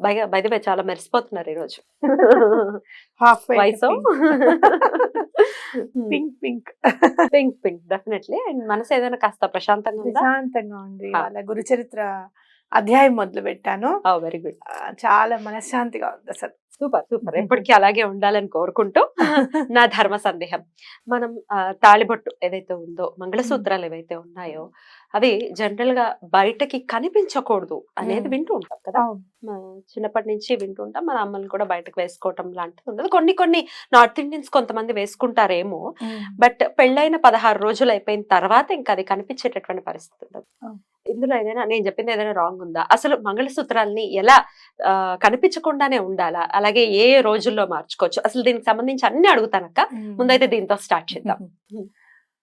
బయట బయట చాలా మెరిసిపోతున్నారు ఈరోజు. హాఫ్ వయసు pink pink pink pink definitely and మనసు ఏదైనా కాస్త ప్రశాంతంగా ప్రశాంతంగా ఉంది. వాళ్ళ గురుచరిత్ర అధ్యాయం మొదలు పెట్టాను వెరీ గుడ్ ఆ, చాలా మనశ్శాంతిగా ఉంది అసలు. Super super. ఎప్పటికీ అలాగే ఉండాలని కోరుకుంటూ నా ధర్మ సందేహం. మనం తాళిబొట్టు ఏదైతే ఉందో మంగళసూత్రాలు ఏవైతే ఉన్నాయో అవి జనరల్గా బయటకి కనిపించకూడదు అనేది. వింటూ ఉంటాం కదా. చిన్నప్పటి నుంచి వింటూ ఉంటాం. మన అమ్మలు కూడా బయటకు వేసుకోవటం లాంటిది ఉండదు. కొన్ని కొన్ని నార్త్ ఇండియన్స్ కొంతమంది వేసుకుంటారేమో బట్ పెళ్ళైన పదహారు రోజులు అయిపోయిన తర్వాత ఇంకా అది కనిపించేటటువంటి పరిస్థితి ఉండదు. ఇందులో ఏదైనా నేను చెప్పింది ఏదైనా రాంగ్ ఉందా? అసలు మంగళసూత్రాల్ని ఎలా కనిపించకుండానే ఉండాలా? అలాగే ఏ రోజుల్లో మార్చుకోవచ్చు. అసలు దీనికి సంబంధించి అన్ని అడుగుతానక్క. ముందైతే దీంతో స్టార్ట్ చేద్దాం.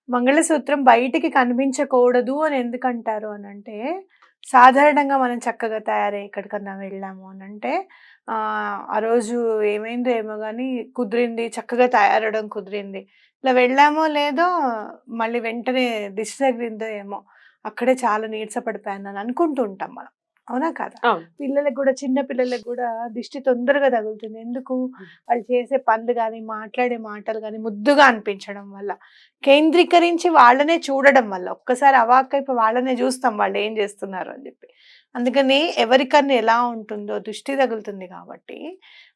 మంగళసూత్రం బయటికి కనిపించకూడదు అని ఎందుకంటారు అని అంటే సాధారణంగా మనం చక్కగా తయారై ఎక్కడికన్నా వెళ్ళాము అని అంటే ఆ రోజు ఏమైందో ఏమో కానీ కుదిరింది చక్కగా తయారవడం కుదిరింది. ఇలా వెళ్ళామో లేదో మళ్ళీ వెంటనే దిష్టి తగిలిందో ఏమో అక్కడే చాలా నీరసపడిపోయాను అని అనుకుంటూ ఉంటాం మనం. అవునా కాదా. పిల్లలకు కూడా చిన్న పిల్లలకు కూడా దిష్టి తొందరగా తగులుతుంది. ఎందుకు? వాళ్ళు చేసే పనులు కానీ మాట్లాడే మాటలు కానీ ముద్దుగా అనిపించడం వల్ల. కేంద్రీకరించి వాళ్ళనే చూడడం వల్ల. ఒక్కసారి అవాక్కైపు వాళ్ళనే చూస్తాం వాళ్ళు ఏం చేస్తున్నారు అని చెప్పి. అందుకని ఎవరికన్నా ఎలా ఉంటుందో దృష్టి తగులుతుంది కాబట్టి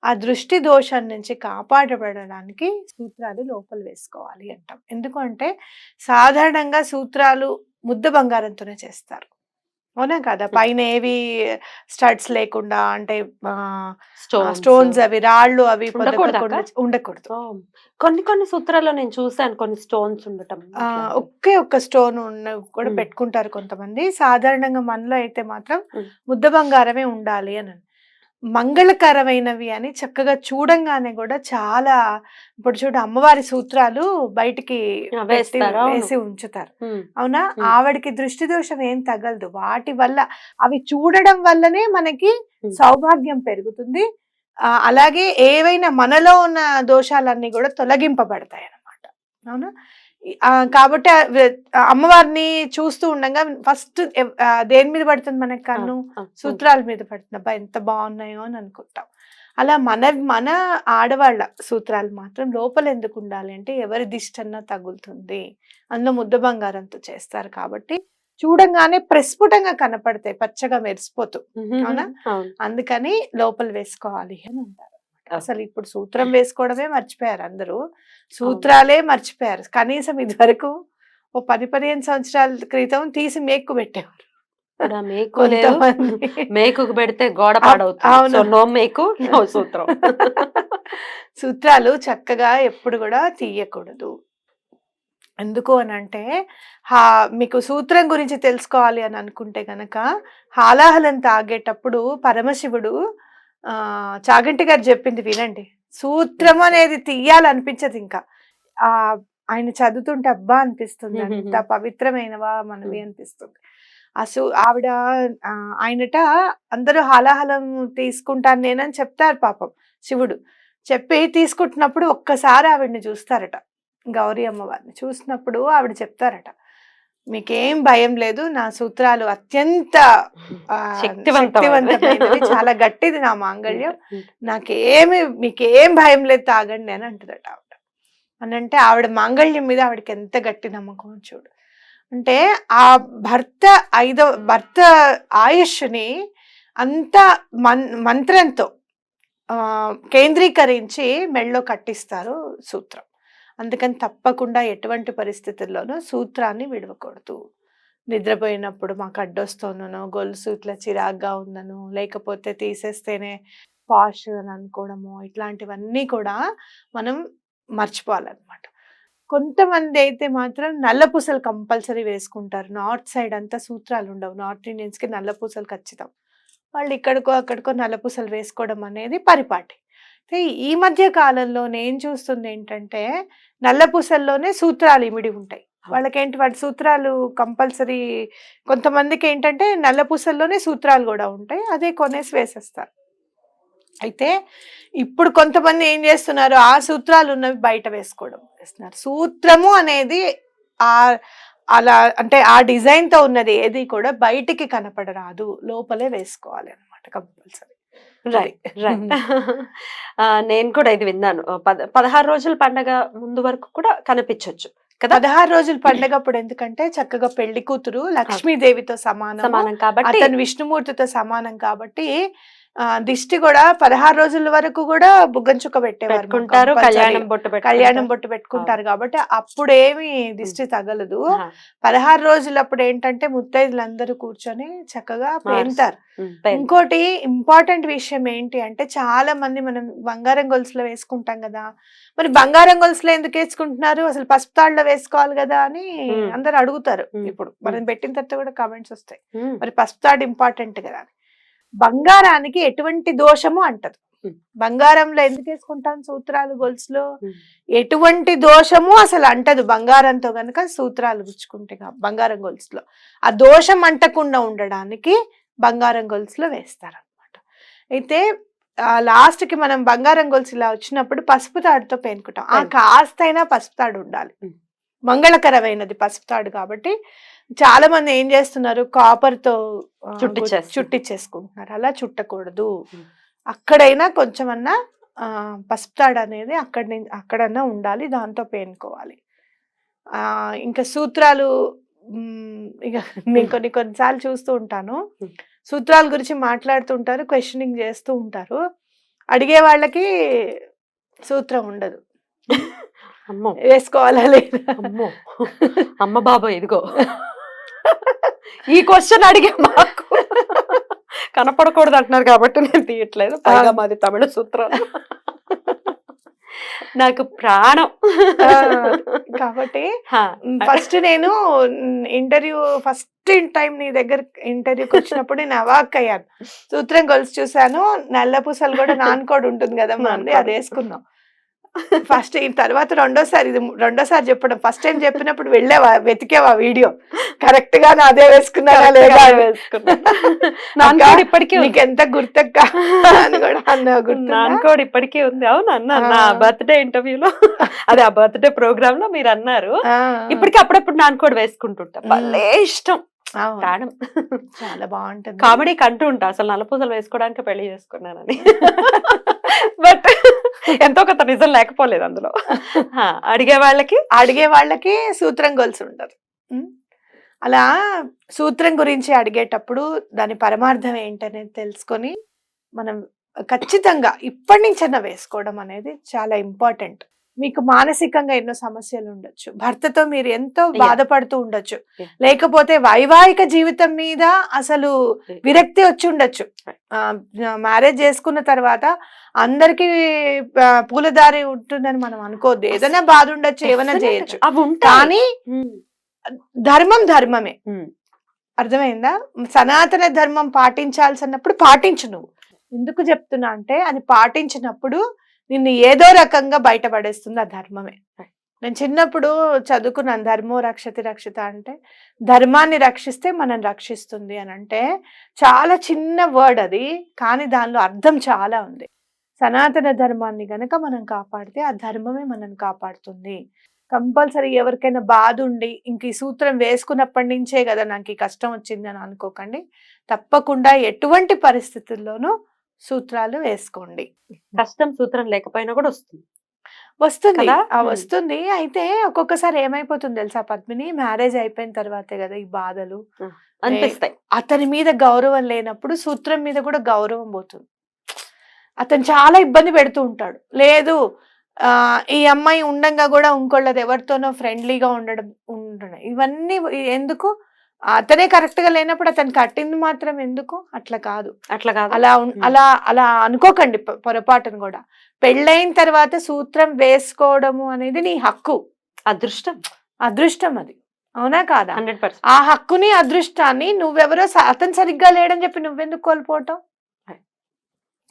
ఆ దృష్టి దోషం నుంచి కాపాడబడడానికి సూత్రాలు లోపల వేసుకోవాలి అంటాం. ఎందుకంటే సాధారణంగా సూత్రాలు ముద్ద బంగారంతోనే చేస్తారు. అవునా కదా! పైన ఏవి స్టడ్స్ లేకుండా అంటే స్టోన్స్ అవి రాళ్ళు అవి ఉండకూడదా కొన్ని కొన్ని సూత్రాల్లో నేను చూసాను కొన్ని స్టోన్స్ ఉండటం ఒకే ఒక్క స్టోన్ ఉన్న కూడా. పెట్టుకుంటారు కొంతమంది. సాధారణంగా మనలో అయితే మాత్రం. ముద్ద బంగారమే ఉండాలి అని మంగళకరమైనవి అని చక్కగా చూడంగానే కూడా చాలా ఇప్పుడు చూడు అమ్మవారి సూత్రాలు బయటికి. వేసి ఉంచుతారు. అవునా. ఆవిడకి దృష్టి దోషం ఏం తగలదు. వాటి వల్ల అవి చూడడం వల్లనే మనకి. సౌభాగ్యం పెరుగుతుంది. అలాగే ఏవైనా మనలో ఉన్న దోషాలన్నీ కూడా తొలగింపబడతాయి అన్నమాట అవునా? కాబట్టి అమ్మవారిని చూస్తూ ఉండగా ఫస్ట్ దేని మీద పడుతుంది మనకి కన్ను? సూత్రాల మీద పడుతుంది. అబ్బా ఎంత బాగున్నాయో అని అనుకుంటాం. అలా మన మన ఆడవాళ్ళ సూత్రాలు మాత్రం లోపల ఎందుకు ఉండాలి అంటే ఎవరి దిష్టన్నా తగులుతుంది. అందులో ముద్ద బంగారంతో చేస్తారు కాబట్టి చూడంగానే ప్రస్ఫుటంగా కనపడతాయి. పచ్చగా మెరిసిపోతూ? అవును. అందుకని లోపల వేసుకోవాలి అని అంటారు. అసలు ఇప్పుడు సూత్రం వేసుకోవడమే మర్చిపోయారు అందరూ. సూత్రాలే మర్చిపోయారు. కనీసం ఇదివరకు ఓ పది పదిహేను సంవత్సరాల క్రితం తీసి మేక్కు పెట్టేవారు. మేకు పెడితే గోడ. పాడవుతుంది. నో మేకు నో సూత్రం. సూత్రాలు చక్కగా ఎప్పుడు కూడా తీయకూడదు. ఎందుకు అని అంటే హా మీకు సూత్రం గురించి తెలుసుకోవాలి అని అనుకుంటే గనక హాలాహలం తాగేటప్పుడు పరమశివుడు చాగంటి గారు చెప్పింది వినండి. సూత్రం అనేది తీయాలనిపించదు ఇంకా. ఆ ఆయన చదువుతుంటే అబ్బా అనిపిస్తుంది అంత పవిత్రమైనవా మనవి అనిపిస్తుంది. ఆ సు ఆవిడ ఆయనట అందరూ హాలాహలం తీసుకుంటాను నేనని చెప్తారు పాపం శివుడు. చెప్పి తీసుకుంటున్నప్పుడు ఒక్కసారి ఆవిడని చూస్తారట. గౌరీ అమ్మవారిని చూసినప్పుడు ఆవిడ చెప్తారట. మీకేం భయం లేదు. నా సూత్రాలు అత్యంత. శక్తివంతమైనవి. చాలా గట్టిది నా మాంగళ్యం. నాకేమి మీకేం భయం లేదు తాగండి అని అంటుందట ఆవిడ. అని అంటే ఆవిడ మాంగళ్యం మీద ఆవిడకి ఎంత గట్టి నమ్మకం చూడు. అంటే ఆ భర్త ఐదవ భర్త ఆయుష్ని అంత మన్ మంత్రంతో కేంద్రీకరించి మెళ్ళో కట్టిస్తారు సూత్రం. అందుకని తప్పకుండా ఎటువంటి పరిస్థితుల్లోనూ సూత్రాన్ని విడవకూడదు. నిద్రపోయినప్పుడు మాకు అడ్డొస్తోనో గొలుసు ఇట్లా చిరాగ్గా ఉందనో లేకపోతే తీసేస్తేనే పాష్ అని అనుకోవడము ఇట్లాంటివన్నీ కూడా మనం మర్చిపోవాలన్నమాట. కొంతమంది అయితే మాత్రం నల్ల పూసలు కంపల్సరీ వేసుకుంటారు. నార్త్ సైడ్ అంతా సూత్రాలు ఉండవు. నార్త్ ఇండియన్స్కి నల్ల పూసలు ఖచ్చితం. వాళ్ళు ఇక్కడికో అక్కడికో నల్లపూసలు వేసుకోవడం అనేది పరిపాటి. ఈ మధ్య కాలంలో నేను చూస్తుంది ఏంటంటే నల్లపూసల్లోనే సూత్రాలు ఇమిడి ఉంటాయి. వాళ్ళకేంటి వాటి సూత్రాలు కంపల్సరీ కొంతమందికి ఏంటంటే నల్లపూసల్లోనే సూత్రాలు కూడా ఉంటాయి అదే కొనేసి వేసేస్తారు. అయితే ఇప్పుడు కొంతమంది ఏం చేస్తున్నారు ఆ సూత్రాలు ఉన్నవి బయట వేసుకోవడం వేస్తున్నారు సూత్రము అనేది ఆ అలా అంటే ఆ డిజైన్తో ఉన్నది ఏది కూడా బయటికి కనపడరాదు లోపలే వేసుకోవాలి అనమాట కంపల్సరీ. రైట్ రైట్ నేను కూడా ఇది విన్నాను. పద పదహారు రోజుల పండగ ముందు వరకు కూడా కనిపించవచ్చు కదా? పదహారు రోజుల పండగ అప్పుడు ఎందుకంటే చక్కగా పెళ్ళి కూతురు లక్ష్మీదేవితో సమానం సమానం కాబట్టి అతను విష్ణుమూర్తితో సమానం కాబట్టి దిష్టి కూడా పదహారు రోజుల వరకు కూడా బుగ్గం చుక్క పెట్టేవారు. కళ్యాణం బొట్టు కళ్యాణం పెట్టుకుంటారు. బొట్టు పెట్టుకుంటారు కాబట్టి అప్పుడేమి దిష్టి తగలదు. పదహారు రోజులు అప్పుడు ఏంటంటే ముత్తైదులందరూ కూర్చొని చక్కగా పెన్. ఇంకోటి ఇంపార్టెంట్ విషయం ఏంటి అంటే చాలా మంది మనం బంగారం గొలుసులో వేసుకుంటాం కదా మరి బంగారం గొలుసులో ఎందుకు వేసుకుంటున్నారు అసలు పసుపు తాళ్ళలో వేసుకోవాలి కదా అని. అందరు అడుగుతారు. ఇప్పుడు మనం పెట్టిన తర్వాత కూడా కామెంట్స్ వస్తాయి మరి పసుపు తాడు ఇంపార్టెంట్ కదా అని. బంగారానికి ఎటువంటి దోషము అంటదు. బంగారంలో ఎందుకు వేసుకుంటాం సూత్రాలు గొలుసులు. ఎటువంటి దోషము అసలు అంటదు బంగారంతో గనక సూత్రాలు గుచ్చుకుంటే బంగారం గొలుసులో ఆ దోషం అంటకుండా ఉండడానికి బంగారం గొలుసులో వేస్తారనమాట అయితే లాస్ట్కి మనం బంగారం గొలుసు ఇలా వచ్చినప్పుడు పసుపు తాడుతో పేనుకుంటాం ఆ. కాస్తైనా పసుపు తాడు ఉండాలి. మంగళకరమైనది పసుపు తాడు కాబట్టి చాలా మంది ఏం చేస్తున్నారు? కాపర్తో. చుట్టిచ్చేసుకుంటున్నారు. అలా చుట్టకూడదు. అక్కడైనా కొంచెమన్నా పసుపు తాడు అనేది అక్కడ నుంచి అక్కడన్నా ఉండాలి దాంతో పేనుకోవాలి. ఆ ఇంకా సూత్రాలు ఇక నేను కొన్ని కొన్నిసార్లు చూస్తూ ఉంటాను. సూత్రాల గురించి మాట్లాడుతుంటారు క్వశ్చనింగ్ చేస్తూ ఉంటారు. అడిగే వాళ్ళకి సూత్రం ఉండదు. వేసుకోవాలా లేదా? అమ్మో. అమ్మ బాబా ఇదిగో. ఈ క్వశ్చన్ అడిగే మాకు. కనపడకూడదు అంటున్నారు కాబట్టి నేను తీయట్లేదు. పైగా మాది తమిళ సూత్రాలు. నాకు ప్రాణం. కాబట్టి ఫస్ట్ నేను ఇంటర్వ్యూ ఫస్ట్ టైం నీ దగ్గర ఇంటర్వ్యూకి వచ్చినప్పుడు నేను అవాక్ అయ్యాను. సూత్రం గొలుసు చూసాను నల్ల పూసలు కూడా నాన్కోడ్ ఉంటుంది కదా మంది. అది వేసుకున్నాం. ఫస్ట్ ఈ తర్వాత రెండోసారి ఇది రెండోసారి చెప్పడం. ఫస్ట్ టైం చెప్పినప్పుడు వెళ్ళావా వెతికేవా వీడియో? కరెక్ట్గా అదే వేసుకున్నానా లేదా ఇప్పటికీ. నీకు ఎంత గుర్తక్క? అని కూడా అన్నావు? నాన్కోడ్ ఇప్పటికీ ఉంది. అవును అన్నా నా. బర్త్డే ఇంటర్వ్యూలో. అదే ఆ బర్త్డే ప్రోగ్రామ్లో మీరు అన్నారు. ఇప్పటికీ అప్పుడప్పుడు నాన్కోడ్ వేసుకుంటుంటా. భలే ఇష్టం. ప్రాణం చాలా బాగుంటుంది. కామెడీ కంటూ ఉంటా. అసలు నల్లపూసలు వేసుకోవడానికి పెళ్ళి చేసుకున్నానని. ఎంతో కొంత నిజం లేకపోలేదు అందులో. అడిగే వాళ్ళకి? అడిగే వాళ్ళకి సూత్రం గొలుసు ఉండదు? అలా సూత్రం గురించి అడిగేటప్పుడు దాని పరమార్థం ఏంటనేది తెలుసుకొని మనం ఖచ్చితంగా ఇప్పటి నుంచైనా వేసుకోవడం అనేది చాలా ఇంపార్టెంట్. మీకు మానసికంగా ఎన్నో సమస్యలు ఉండొచ్చు భర్తతో మీరు ఎంతో. బాధపడుతూ ఉండొచ్చు. లేకపోతే వైవాహిక జీవితం మీద అసలు. విరక్తి వచ్చి ఉండొచ్చు. మ్యారేజ్ చేసుకున్న తర్వాత అందరికి పూలదారి ఉంటుందని మనం అనుకోవద్దు ఏదైనా బాధ ఉండొచ్చు ఏమైనా. చేయొచ్చు కానీ మ్మ్. ధర్మం ధర్మమే మ్మ్. అర్థమైందా సనాతన ధర్మం పాటించాల్సినప్పుడు పాటించు నువ్వు ఎందుకు చెప్తున్నా అంటే అది పాటించినప్పుడు నిన్ను ఏదో రకంగా బయటపడేస్తుంది ఆ ధర్మమే. నేను చిన్నప్పుడు చదువుకున్నాను ధర్మో రక్షతి రక్షిత అంటే ధర్మాన్ని రక్షిస్తే మనం రక్షిస్తుంది అని అంటే చాలా చిన్న వర్డ్ అది కానీ దానిలో అర్థం చాలా ఉంది. సనాతన ధర్మాన్ని గనక మనం కాపాడితే ఆ ధర్మమే మనం కాపాడుతుంది. కంపల్సరీ ఎవరికైనా బాధ ఉండి ఇంక ఈ సూత్రం వేసుకున్నప్పటి నుంచే కదా నాకు ఈ కష్టం వచ్చింది అని అనుకోకండి. తప్పకుండా ఎటువంటి పరిస్థితుల్లోనూ సూత్రాలు వేసుకోండి. కష్టం సూత్రం లేకపోయినా కూడా వస్తుంది. వస్తుంది. వస్తుంది. అయితే ఒక్కొక్కసారి ఏమైపోతుంది తెలుసా పద్మిని? మ్యారేజ్ అయిపోయిన తర్వాతే కదా ఈ బాధలు. అనిపిస్తాయి. అతని మీద గౌరవం లేనప్పుడు సూత్రం మీద కూడా గౌరవం పోతుంది. అతను చాలా ఇబ్బంది పెడుతూ ఉంటాడు. లేదు ఆ ఈ అమ్మాయి ఉండంగా కూడా ఇంకోళ్ళది ఎవరితోనో ఫ్రెండ్లీగా ఉండడం ఉండడం. ఇవన్నీ ఎందుకు? అతనే కరెక్ట్గా లేనప్పుడు అతను కట్టింది మాత్రం ఎందుకు? అట్లా కాదు. అట్లా కాదు. అలా. అలా అలా అనుకోకండి పొరపాటును కూడా. పెళ్ళైన తర్వాత సూత్రం వేసుకోవడము అనేది నీ హక్కు. అదృష్టం. అదృష్టం అది. అవునా కాదా? హండ్రెడ్ ఆ హక్కుని అదృష్టాన్ని నువ్వెవరో అతను సరిగ్గా లేడని చెప్పి నువ్వెందుకు కోల్పోవటం.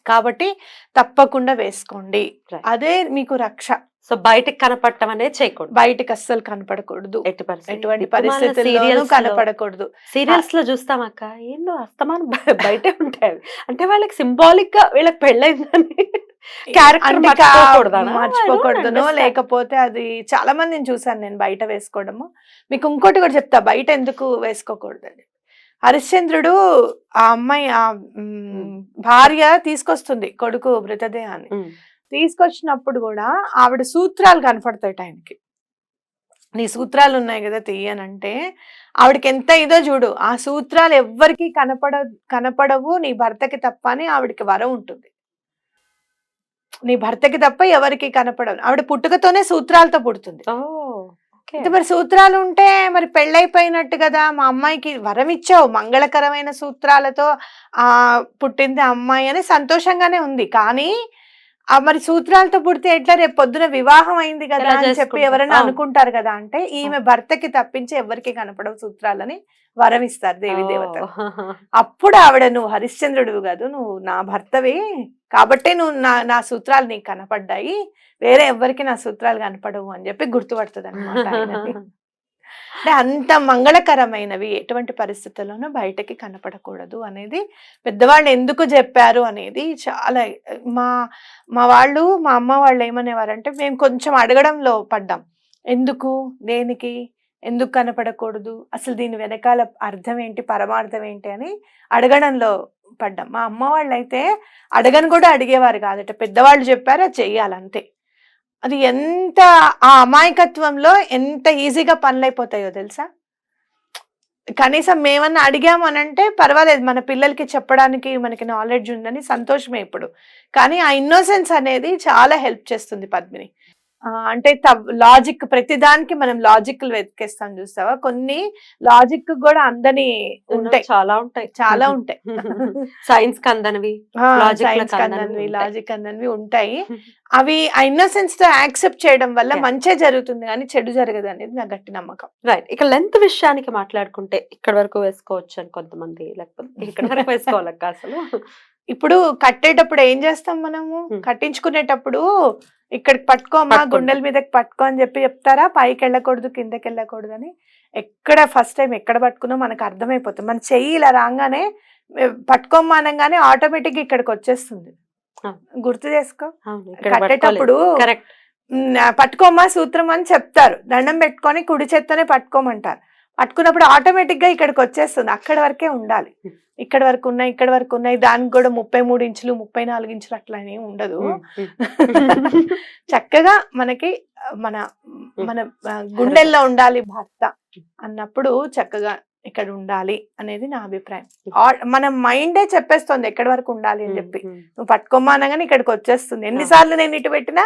కాబట్టి తప్పకుండా వేసుకోండి. అదే మీకు రక్ష. సో బయటకు కనపడటం అనేది చేయకూడదు. బయటకి అస్సలు కనపడకూడదు. ఎటువంటి పరిస్థితుల్లోనూ కనపడకూడదు. సీరియల్స్లో చూస్తాం అక్క ఏందో అస్తమానం బయటే ఉంటాయి. అంటే వాళ్ళకి సింబాలిక్గా వీళ్ళకి పెళ్ళైందని understand. లేకపోతే అది చాలా మందిని చూసాను నేను బయట వేసుకోవడము. మీకు ఇంకోటి కూడా చెప్తా బయట ఎందుకు వేసుకోకూడదు హరిశ్చంద్రుడు ఆ అమ్మాయి ఆ భార్య తీసుకొస్తుంది కొడుకు మృతదేహాన్ని. తీసుకొచ్చినప్పుడు కూడా ఆవిడ సూత్రాలు కనపడతాయి ఆయనకి. నీ సూత్రాలు ఉన్నాయి కదా తీయనంటే ఆవిడకి ఎంత ఇదో చూడు. ఆ సూత్రాలు ఎవ్వరికి కనపడ కనపడవు. నీ భర్తకి తప్ప అని ఆవిడకి వరం ఉంటుంది. నీ భర్తకి తప్ప ఎవరికి కనపడవు. ఆవిడ పుట్టుకతోనే సూత్రాలతో పుడుతుంది. ఓ మరి సూత్రాలు ఉంటే మరి పెళ్ళైపోయినట్టు కదా మా అమ్మాయికి వరం ఇచ్చావు మంగళకరమైన సూత్రాలతో ఆ పుట్టింది అమ్మాయి అని సంతోషంగానే ఉంది. కానీ ఆ మరి సూత్రాలతో పుడితే ఎట్లా? రేపు పొద్దున వివాహం అయింది కదా అని చెప్పి? ఎవరైనా. అనుకుంటారు కదా అంటే ఈమె భర్తకి తప్పించి ఎవరికి కనపడవు సూత్రాలని వరం ఇస్తారు దేవి దేవత అప్పుడు ఆవిడ నువ్వు హరిశ్చంద్రుడివి కాదు నువ్వు నా భర్తవి కాబట్టి నువ్వు నా నా సూత్రాలు నీకు కనపడ్డాయి. వేరే ఎవ్వరికి నా సూత్రాలు కనపడవు అని చెప్పి గుర్తుపడుతుంది అనమాట అంటే అంత మంగళకరమైనవి ఎటువంటి పరిస్థితుల్లోనూ బయటకి కనపడకూడదు అనేది పెద్దవాళ్ళు ఎందుకు చెప్పారు అనేది చాలా మా మా వాళ్ళు మా అమ్మ వాళ్ళు ఏమనేవారంటే మేము కొంచెం అడగడంలో పడ్డాం. ఎందుకు? దేనికి? ఎందుకు కనపడకూడదు? అసలు దీని వెనకాల అర్థం ఏంటి? పరమార్థం ఏంటి? అని అడగడంలో పడ్డాం. మా అమ్మ వాళ్ళు అయితే అడగని కూడా అడిగేవారు కాదట. పెద్దవాళ్ళు చెప్పారు అది చెయ్యాలంతే. అది ఎంత ఆ అమాయకత్వంలో ఎంత ఈజీగా పనులు అయిపోతాయో తెలుసా? కనీసం మేమన్నా అడిగాము అని అంటే పర్వాలేదు మన పిల్లలకి చెప్పడానికి మనకి నాలెడ్జ్ ఉందని సంతోషమే ఇప్పుడు. కానీ ఆ ఇన్నోసెన్స్ అనేది చాలా హెల్ప్ చేస్తుంది పద్మిని. అంటే లాజిక్ ప్రతి దానికి మనం లాజిక్ వెతికేస్తాం చూస్తావా? కొన్ని లాజిక్ కూడా అందని ఉంటాయి. చాలా ఉంటాయి. చాలా ఉంటాయి. సైన్స్ కందనవి సైన్స్ అందనివి కందన్వి. లాజిక్ అందన్వి ఉంటాయి. అవి ఇన్నోసెన్స్తో యాక్సెప్ట్ చేయడం వల్ల. మంచే జరుగుతుంది కానీ చెడు జరగదు అనేది నా గట్టి నమ్మకం. రైట్ ఇక లెంత్ విషయానికి మాట్లాడుకుంటే ఇక్కడ వరకు వేసుకోవచ్చు అని కొంతమంది లేకపోతే ఇక్కడ వరకు వేసుకోవాలక్క అసలు. ఇప్పుడు కట్టేటప్పుడు ఏం చేస్తాం మనము. కట్టించుకునేటప్పుడు ఇక్కడికి పట్టుకోమా. గుండెల మీదకి పట్టుకో అని చెప్పి చెప్తారా? పైకి వెళ్ళకూడదు కిందకి వెళ్ళకూడదు అని ఎక్కడ ఫస్ట్ టైం ఎక్కడ పట్టుకున్నా మనకు అర్థమైపోతుంది. మన చెయ్యి ఇలా రాగానే ఏ, పట్టుకోమ్మా అనగానే ఆటోమేటిక్ ఇక్కడికి వచ్చేస్తుంది. గుర్తు చేసుకో. కట్టేటప్పుడు కరెక్ట్. మ్, ఆ, పట్టుకోమ్మా సూత్రం అని చెప్తారు. దండం పెట్టుకొని కుడి చేత్తోనే పట్టుకోమంటారు. పట్టుకున్నప్పుడు ఆటోమేటిక్గా ఇక్కడికి వచ్చేస్తుంది. అక్కడి వరకే ఉండాలి. ఇక్కడ వరకు ఉన్నాయి ఇక్కడ వరకు ఉన్నాయి. దానికి కూడా ముప్పై మూడు ఇంచులు ముప్పై నాలుగు ఇంచులు అట్లా ఏం ఉండదు. చక్కగా మనకి మన మన గుండెల్లో ఉండాలి భర్త అన్నప్పుడు చక్కగా ఇక్కడ ఉండాలి అనేది నా అభిప్రాయం. మన మైండే చెప్పేస్తుంది ఎక్కడి వరకు ఉండాలి అని చెప్పి. నువ్వు పట్టుకోమా అనగానే ఇక్కడికి వచ్చేస్తుంది. ఎన్నిసార్లు నేను ఇటు పెట్టినా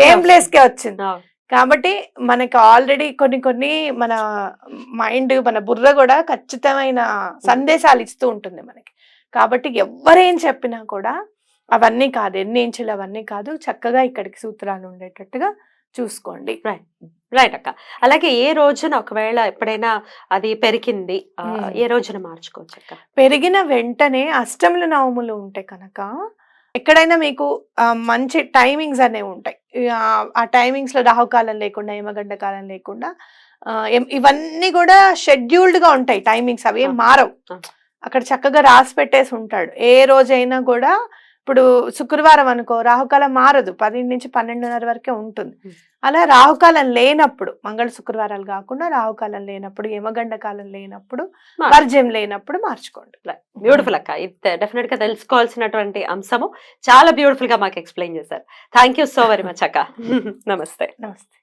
సేమ్ ప్లేస్ కే వచ్చింది. కాబట్టి మనకి ఆల్రెడీ కొన్ని కొన్ని మన మైండ్ మన బుర్ర కూడా ఖచ్చితమైన సందేశాలు ఇస్తూ ఉంటుంది మనకి. కాబట్టి ఎవరేం చెప్పినా కూడా అవన్నీ కాదు ఎన్ని ఇంచులు అవన్నీ కాదు చక్కగా ఇక్కడికి సూత్రాలు ఉండేటట్టుగా చూసుకోండి. రైట్ అక్క. అలాగే ఏ రోజున ఒకవేళ ఎప్పుడైనా అది పెరిగింది. ఏ రోజున మార్చుకోవచ్చు అక్క? పెరిగిన వెంటనే అష్టములు నవములు ఉంటాయి కనుక ఎక్కడైనా మీకు మంచి టైమింగ్స్ అనేవి ఉంటాయి ఆ, ఆ టైమింగ్స్లో రాహుకాలం లేకుండా యమగండ కాలం లేకుండా ఇవన్నీ కూడా షెడ్యూల్డ్గా ఉంటాయి టైమింగ్స్ అవి. మారవు. అక్కడ చక్కగా రాసి పెట్టేసి ఉంటాడు ఏ రోజైనా కూడా ఇప్పుడు శుక్రవారం అనుకో రాహుకాలం మారదు. పది నుంచి పన్నెండున్నర వరకే ఉంటుంది. అలా రాహుకాలం లేనప్పుడు మంగళ శుక్రవారాలు కాకుండా రాహుకాలం లేనప్పుడు యమగండ కాలం లేనప్పుడు. వర్జ్యం లేనప్పుడు మార్చుకోండి. బ్యూటిఫుల్ అక్క. ఇది డెఫినెట్గా తెలుసుకోవాల్సినటువంటి అంశము. చాలా బ్యూటిఫుల్గా మాకు ఎక్స్ప్లెయిన్ చేశారు. Thank you so very much అక్క. నమస్తే. నమస్తే.